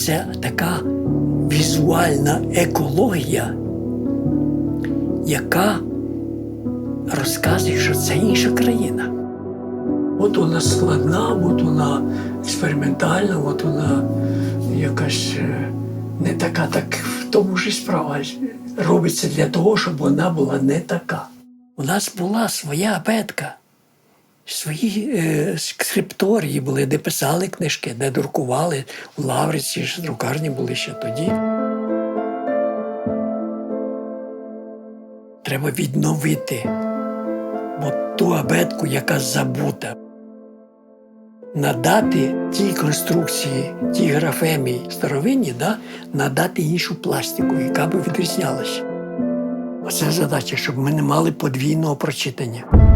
це така візуальна екологія, яка розказує, що це інша країна. От вона складна, от вона експериментальна, от вона якась е, не така, так в тому ж і справа. Робиться для того, щоб вона була не така. У нас була своя абетка, свої е, скрипторії були, де писали книжки, де друкували у Лавриці, ж друкарні були ще тоді. Треба відновити от ту абетку, яка забута. Надати тій конструкції, тій графемі старовинні, да, надати іншу пластику, яка би відрізнялася. Оце задача, щоб ми не мали подвійного прочитання.